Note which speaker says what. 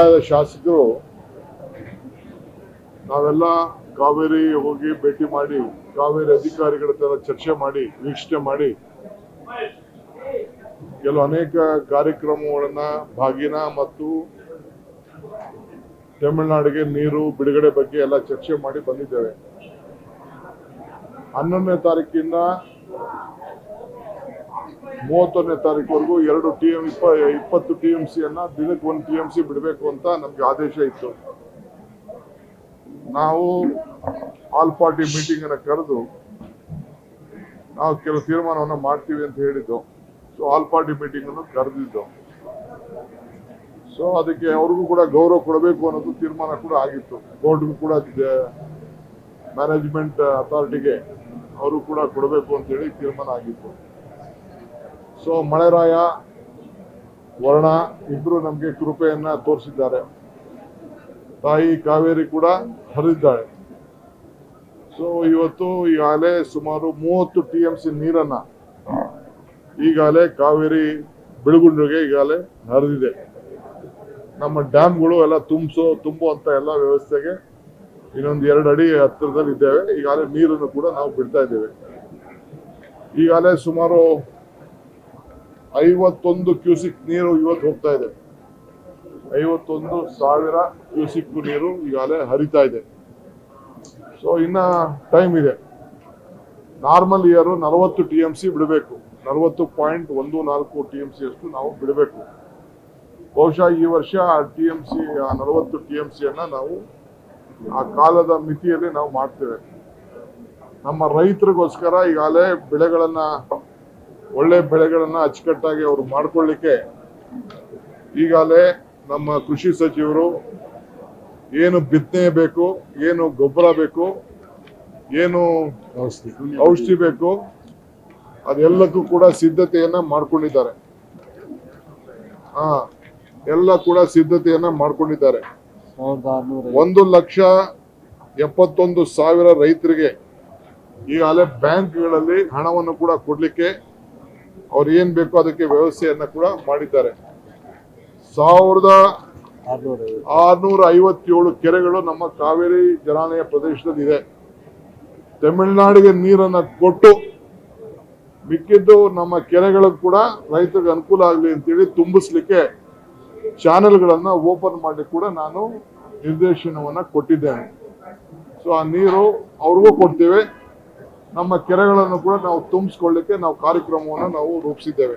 Speaker 1: ಶಾಸಕರು ನಾವೆಲ್ಲ ಕಾವೇರಿ ಹೋಗಿ ಭೇಟಿ ಮಾಡಿ, ಕಾವೇರಿ ಅಧಿಕಾರಿಗಳ ತರ ಚರ್ಚೆ ಮಾಡಿ, ವೀಕ್ಷಣೆ ಮಾಡಿ, ಕೆಲವು ಅನೇಕ ಕಾರ್ಯಕ್ರಮಗಳನ್ನ ಭಾಗಿನ ಮತ್ತು ತಮಿಳುನಾಡಿಗೆ ನೀರು, ಬಿಡುಗಡೆ ಬಗ್ಗೆ ಎಲ್ಲ ಚರ್ಚೆ ಮಾಡಿ ಬಂದಿದ್ದೇವೆ. ಹನ್ನೊಂದನೇ ತಾರೀಕಿಂದ ಮೂವತ್ತೊಂದನೇ ತಾರೀಕುವರೆಗೂ ಎರಡು ಟಿ ಎಂ ಇಪ್ಪ, ಇಪ್ಪತ್ತು ಟಿ ಎಂ ಸಿಯನ್ನ ದಿನಕ್ಕೆ ಒಂದು ಟಿ ಎಂ ಸಿ ಬಿಡಬೇಕು ಅಂತ ನಮ್ಗೆ ಆದೇಶ ಇತ್ತು. ನಾವು ಆಲ್ ಪಾರ್ಟಿ ಮೀಟಿಂಗ್ ಅನ್ನ ಕರೆದು ನಾವು ಕೆಲವು ತೀರ್ಮಾನವನ್ನು ಮಾಡ್ತೀವಿ ಅಂತ ಹೇಳಿದ್ದು. ಸೊ ಆಲ್ ಪಾರ್ಟಿ ಮೀಟಿಂಗ್ ಅನ್ನು ಕರೆದಿದ್ದು. ಸೊ ಅದಕ್ಕೆ ಅವ್ರಿಗೂ ಕೂಡ ಗೌರವ ಕೊಡಬೇಕು ಅನ್ನೋದು ತೀರ್ಮಾನ ಕೂಡ ಆಗಿತ್ತು. ಬೋರ್ಡ್ಗೂ ಕೂಡ ಮ್ಯಾನೇಜ್ಮೆಂಟ್ ಅಥಾರಿಟಿಗೆ ಅವರು ಕೂಡ ಕೊಡಬೇಕು ಅಂತೇಳಿ ತೀರ್ಮಾನ ಆಗಿತ್ತು. ಸೊ ಮಳೆರಾಯ ವರ್ಣ ಇಬ್ರು ನಮಗೆ ಕೃಪೆಯನ್ನ ತೋರಿಸಿದ್ದಾರೆ. ತಾಯಿ ಕಾವೇರಿ ಕೂಡ ಹರಿದಿದ್ದಾಳೆ. ಸೊ ಇವತ್ತು ಈಗಾಗಲೇ ಸುಮಾರು ಮೂವತ್ತು ಟಿ ಎಂ ಸಿ ನೀರನ್ನ ಈಗಾಗಲೇ ಕಾವೇರಿ ಬೆಳಗುಂಡಿಗೆ ಈಗಾಗಲೇ ಹರಿದಿದೆ. ನಮ್ಮ ಡ್ಯಾಮ್ಗಳು ಎಲ್ಲ ತುಂಬಿಸೋ, ತುಂಬುವಂತ ಎಲ್ಲ ವ್ಯವಸ್ಥೆಗೆ ಇನ್ನೊಂದು ಎರಡು ಅಡಿ ಹತ್ತಿರದಲ್ಲಿ ಇದ್ದೇವೆ ಈಗಾಗಲೇ ನೀರನ್ನು ಕೂಡ ನಾವು ಬಿಡ್ತಾ ಇದ್ದೇವೆ. ಈಗಾಗಲೇ ಸುಮಾರು ಐವತ್ತೊಂದು ಕ್ಯೂಸಿಕ್ ನೀರು ಇವತ್ತು ಹೋಗ್ತಾ ಇದೆ. ಐವತ್ತೊಂದು ಸಾವಿರ ಕ್ಯೂಸಿಕ್ ನೀರು ಈಗಾಗಲೇ ಹರಿತಾ ಇದೆ. ಸೊ ಇನ್ನ ಟೈಮ್ ಇದೆ. ನಾರ್ಮಲ್ ಇಯರ್ ನಲವತ್ತು ಟಿ ಎಂ ಸಿ ಬಿಡಬೇಕು. ನಲವತ್ತು ಪಾಯಿಂಟ್ ಒಂದು ನಾಲ್ಕು ಟಿ ಎಂ ಸಿ ಅಷ್ಟು ನಾವು ಬಿಡಬೇಕು. ಬಹುಶಃ ಈ ವರ್ಷ ಟಿ ಎಂ ಸಿ ನಲವತ್ತು ಟಿ ಎಂ ಸಿಯನ್ನ ನಾವು ಆ ಕಾಲದ ಮಿತಿಯಲ್ಲಿ ನಾವು ಮಾಡ್ತೇವೆ. ನಮ್ಮ ರೈತರಿಗೋಸ್ಕರ ಈಗಾಗಲೇ ಬೆಳೆಗಳನ್ನ ಒಳ್ಳೆ ಬೆಳೆಗಳನ್ನ ಅಚ್ಚುಕಟ್ಟಾಗಿ ಅವರು ಮಾಡ್ಕೊಳ್ಳಿಕ್ಕೆ ಈಗಾಗಲೇ ನಮ್ಮ ಕೃಷಿ ಸಚಿವರು ಏನು ಬಿತ್ತನೆ ಬೇಕು ಏನು ಗೊಬ್ಬರ ಬೇಕು ಏನು ಔಷಧಿ. ಬೇಕು ಅದೆಲ್ಲಕ್ಕೂ ಕೂಡ ಸಿದ್ಧತೆಯನ್ನ ಮಾಡ್ಕೊಂಡಿದ್ದಾರೆ. ಹಾ ಎಲ್ಲ ಕೂಡ ಸಿದ್ಧತೆಯನ್ನ ಮಾಡ್ಕೊಂಡಿದ್ದಾರೆ. ಒಂದು ಲಕ್ಷ ಎಪ್ಪತ್ತೊಂದು ಸಾವಿರ ರೈತರಿಗೆ ಈಗಾಗಲೇ ಬ್ಯಾಂಕ್ಗಳಲ್ಲಿ ಹಣವನ್ನು ಕೂಡ ಕೊಡ್ಲಿಕ್ಕೆ ಅವ್ರು ಏನ್ ಬೇಕೋ ಅದಕ್ಕೆ ವ್ಯವಸ್ಥೆಯನ್ನ ಕೂಡ ಮಾಡಿದ್ದಾರೆ. ಸಾವಿರದ ಆರುನೂರ ಐವತ್ತೇಳು ಕೆರೆಗಳು ನಮ್ಮ ಕಾವೇರಿ ಜಲಾನಯ ಪ್ರದೇಶದಲ್ಲಿ ಇದೆ. ತಮಿಳುನಾಡಿಗೆ ನೀರನ್ನ ಕೊಟ್ಟು ಮಿಕ್ಕಿದ್ದು ನಮ್ಮ ಕೆರೆಗಳಿಗೆ ಕೂಡ ರೈತರಿಗೆ ಅನುಕೂಲ ಆಗಲಿ ಅಂತೇಳಿ ತುಂಬಿಸ್ಲಿಕ್ಕೆ ಚಾನೆಲ್ಗಳನ್ನ ಓಪನ್ ಮಾಡಿ ಕೂಡ ನಾನು ನಿರ್ದೇಶನವನ್ನ ಕೊಟ್ಟಿದ್ದೇನೆ. ಸೊ ಆ ನೀರು ಅವ್ರಿಗೂ ಕೊಡ್ತೇವೆ. ನಮ್ಮ ಕೆರೆಗಳನ್ನು ಕೂಡ ನಾವು ತುಂಬಿಸ್ಕೊಳ್ಳಿಕ್ಕೆ ನಾವು ಕಾರ್ಯಕ್ರಮವನ್ನು ನಾವು ರೂಪಿಸಿದ್ದೇವೆ.